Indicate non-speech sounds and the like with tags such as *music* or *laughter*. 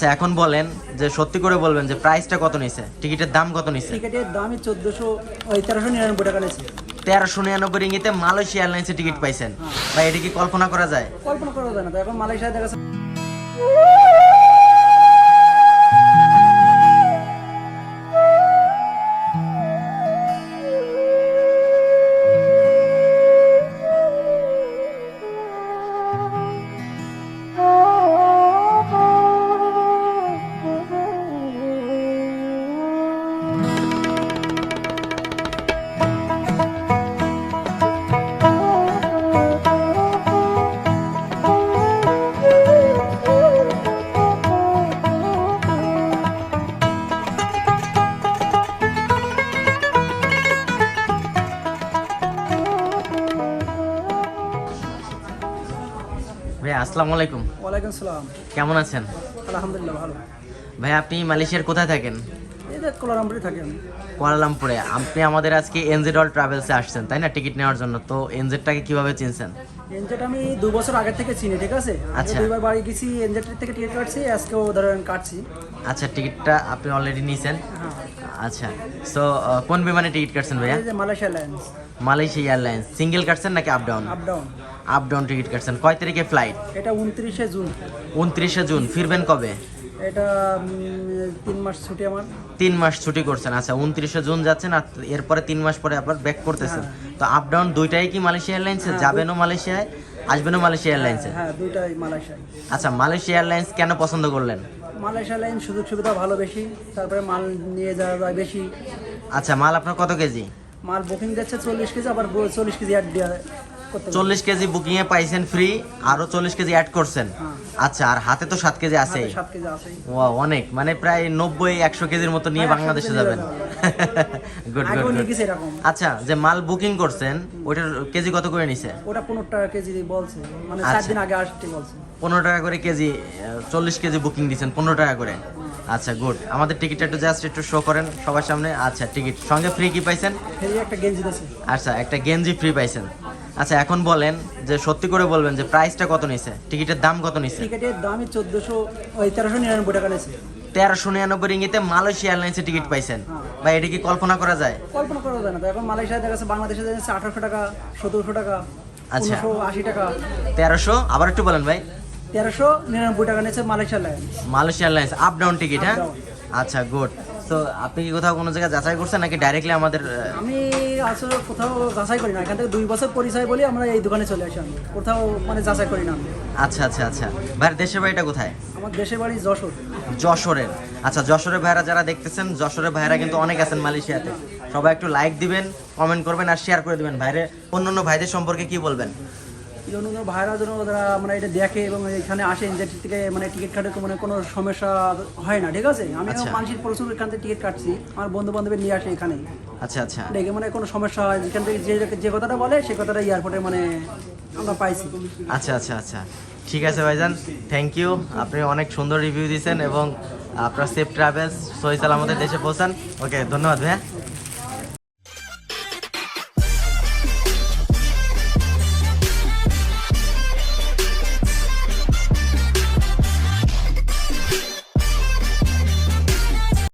আচ্ছা এখন বলেন যে সত্যি করে বলবেন যে প্রাইসটা কত নিছে? টিকিটের দাম কত নিছে? টিকিটের দামই চোদ্দোশো ওই তেরোশো নিরানব্বই টাকা নিয়েছে। তেরোশো নিরানব্বই রিঙ্গিতে মালয়েশিয়া এয়ারলাইন্সে টিকিট পাইছেন। ভাই এটা কি কল্পনা করা যায়? কল্পনা করা যায় না তো এখন মালয়েশিয়া দেখা আসসালামু আলাইকুম। ওয়ালাইকুম সালাম। কেমন আছেন? আলহামদুলিল্লাহ ভালো। ভাই আপনি মালয়েশিয়ার কোথায় থাকেন? কুয়ালালামপুরে। আপনি আমাদের আজকে এনজেড অল ট্রাভেলসে আসছেন তাই না? টিকিট নেওয়ার জন্য। তো এনজেডটাকে কীভাবে চিনছেন? এনজেট আমি দু বছর আগের থেকে চিনি ঠিক আছে? আচ্ছা। দুইবার বাড়ি গেছি এনজেট থেকে টিকিট কাটছি আজকেও ধরেন কাটছি। আচ্ছা টিকিটটা আপনি অলরেডি নিয়েছেন হ্যাঁ। আচ্ছা। সো কোন বিমানে টিকিট কাটছেন ভাইয়া? Malaysia airlines. Malaysia airlines. Single কাটছেন নাকি up down up down up down ticket কাটছেন। কয় তারিখে ফ্লাইট এটা উনত্রিশে জুন। উনত্রিশে জুন। ফিরবেন কবে? এটা তিন মাস ছুটি আমার। তিন মাস ছুটি করছেন। আচ্ছা উনত্রিশে জুন যাচ্ছেন আর এরপরে তিন মাস পরে আবার ব্যাক করতেছেন। তো আপ ডাউন দুইটাই কি মালয়েশিয়া এয়ারলাইন্সে যাবেনও মালয়েশিয়ায় আসবেনও মালয়েশিয়া এয়ারলাইন্সে হ্যাঁ দুইটাই মালয়েশিয়ায়। আচ্ছা মালয়েশিয়া এয়ারলাইন্স কেন পছন্দ করলেন? মালয়েশিয়া লাইন সুযোগ সুবিধা ভালো বেশি তারপরে মাল নিয়ে যাওয়া যায় বেশি। আচ্ছা মাল আপনার কত কেজি? মাল বুকিং যাচ্ছে চল্লিশ কেজি আবার চল্লিশ কেজি অ্যাড দেওয়া। চল্লিশ কেজি বুকিং এ পাইছেন ফ্রি আরও চল্লিশ কেজি অ্যাড করছেন। হ্যাঁ। আচ্ছা আর হাতে তো সাত কেজি আছে সাত অনেক। মানে প্রায় নব্বই একশো কেজির মতো নিয়ে বাংলাদেশে যাবেন। *laughs* গুড গুড আচ্ছা যে মাল বুকিং করছেন ওইটার কেজি কত করে নিছে? ওটা পনেরো টাকা কেজি বলছে। মানে চার আচ্ছা। দিন আগে আসতে বলছে। পনেরো টাকা করে কেজি চল্লিশ কেজি বুকিং দিচ্ছেন পনেরো টাকা করে। আচ্ছা গুড আমাদের টিকিটটা একটু জাস্ট একটু শো করেন সবার সামনে। আচ্ছা টিকিট সঙ্গে ফ্রি কি পাইছেন? একটা গেঞ্জি আচ্ছা একটা গেঞ্জি ফ্রি পাইছেন। আচ্ছা এখন বলেন যে সত্যি করে বলবেন যে প্রাইসটা কত নিছে? টিকিটের দাম কত নিছে? টিকিটের দামই চোদ্দোশো ওই তেরোশো নিরানব্বই টাকা নিয়েছে তেরোশো নিরানব্বই রিঙ্গিতে মালয়েশিয়া এয়ারলাইন্সে টিকিট পাইছেন। ভাই এটা কি কল্পনা করা যায়? কল্পনা করা যায় না। তো এখন মালয়েশিয়া দেখা যাচ্ছে বাংলাদেশে যাচ্ছে আঠারোশো টাকা সতেরোশো টাকা আচ্ছা। পনেরোশো আশি টাকা। তেরোশো? আবার একটু বলেন ভাই। তেরোশো নিরানব্বই টাকা নিয়েছে Malaysia line Malaysia airlines up down ticket হ্যাঁ? আচ্ছা গুড তো আপনি কি কোথাও কোনো জায়গায় যাচাই করছেন নাকি ডাইরেক্টলি আমাদের আমি আসলে কোথাও যাচাই করি না। এখান থেকে দুই বছর পরিচয় বলি আমরা এই দোকানে চলে আসি আমি। কোথাও মানে যাচাই করি না আচ্ছা আচ্ছা আচ্ছা। ভাইয়ের দেশের বাড়িটা কোথায়? আমার দেশের বাড়ি যশোর। যশোরের। আচ্ছা যশোরের ভাইরা যারা দেখতেছেন যশোরের ভাইরা কিন্তু অনেক আছেন মালয়েশিয়াতে। সবাই একটু লাইক দিবেন কমেন্ট করবেন আর শেয়ার করে দিবেন। ভাইরে অন্য অন্য ভাইদের সম্পর্কে কি বলবেন? জন্য তো ভাইরা যেন ওরা মানে এটা দেখে এবং এখানে আসে যে থেকে মানে টিকিট কাটে মানে কোনো সমস্যা হয় না ঠিক আছে? আমি। মানুষের প্রচুর এখান থেকে টিকিট কাটছি আমার বন্ধু বান্ধবের নিয়ে আসে এখানে আচ্ছা আচ্ছা। দেখে মানে কোনো সমস্যা হয় যেখান থেকে যে যে কথাটা বলে সেই কথাটা এয়ারপোর্টে মানে আমরা পাইছি। আচ্ছা আচ্ছা আচ্ছা। ঠিক আছে ভাইজান থ্যাংক ইউ আপনি অনেক সুন্দর রিভিউ দিয়েছেন এবং আপনার সেফ ট্রাভেলস সহি সালামতের দেশে পৌঁছান। ওকে ধন্যবাদ ভাইয়া।